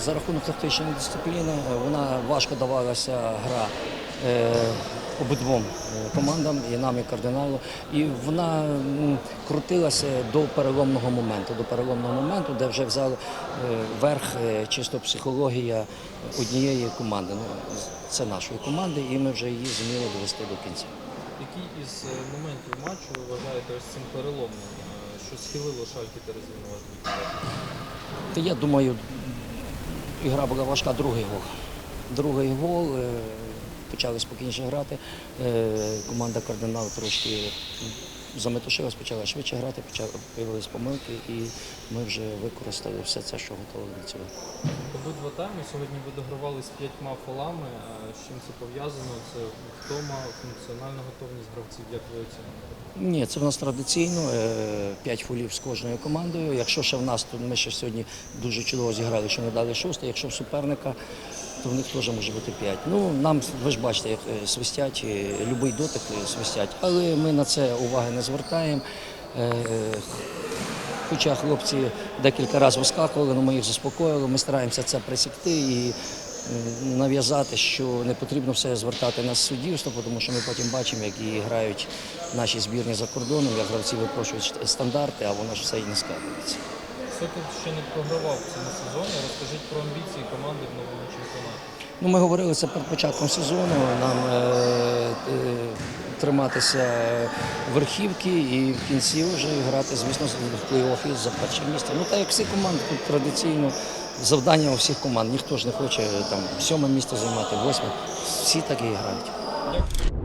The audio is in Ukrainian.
за рахунок тактичної дисципліни е, вона важко давалася гра е, обидвом е, командам, і нам, і кардиналу. І вона крутилася до переломного моменту, до переломного моменту, де вже взяли верх чисто психологія однієї команди. Ну, це нашої команди, і ми вже її зуміли довести до кінця. Який із моментів матчу ви вважаєте ось цим переломним, що схилило шальки? Та я думаю, ігра була важка, другий гол. Другий гол, е, почали спокійніше грати. Е, Команда кардинал трошки заметушилась, почала швидше грати, почали появились помилки, і ми вже використали все це, що готові до цього. Обидва тайми сьогодні ви догравали з п'ятьма фолами. З чим це пов'язано? Це втома, функціональна готовність гравців, як ви оцінюєте? Ні, це в нас традиційно, 5 фолів з кожною командою. Якщо ще в нас, то ми ще сьогодні дуже чудово зіграли, що не дали шосте. Якщо в суперника, то в них теж може бути 5. Ну, нам, ви ж бачите, як е, свистять, е, любий дотик е, свистять, але ми на це уваги не звертаємо. Хоча хлопці декілька разів вискакували, але ми їх заспокоїли. Ми стараємося це присікти і нав'язати, що не потрібно все звертати на суддівство, тому що ми потім бачимо, як і грають наші збірні за кордоном, як гравці випрошують стандарти, а воно ж все і не складається. Сокіл ще не програвав в цьому сезоні. Розкажіть про амбіції команди в новому чемпіонаті. Ну, ми говорили це перед початком сезону. Нам е, е, триматися верхівки і в кінці вже грати, звісно, в плей-офі за перше місце. Ну так як всі команди тут традиційно завдання у всіх команд. Ніхто ж не хоче там сьоме місце займати, восьме. Всі так і грають.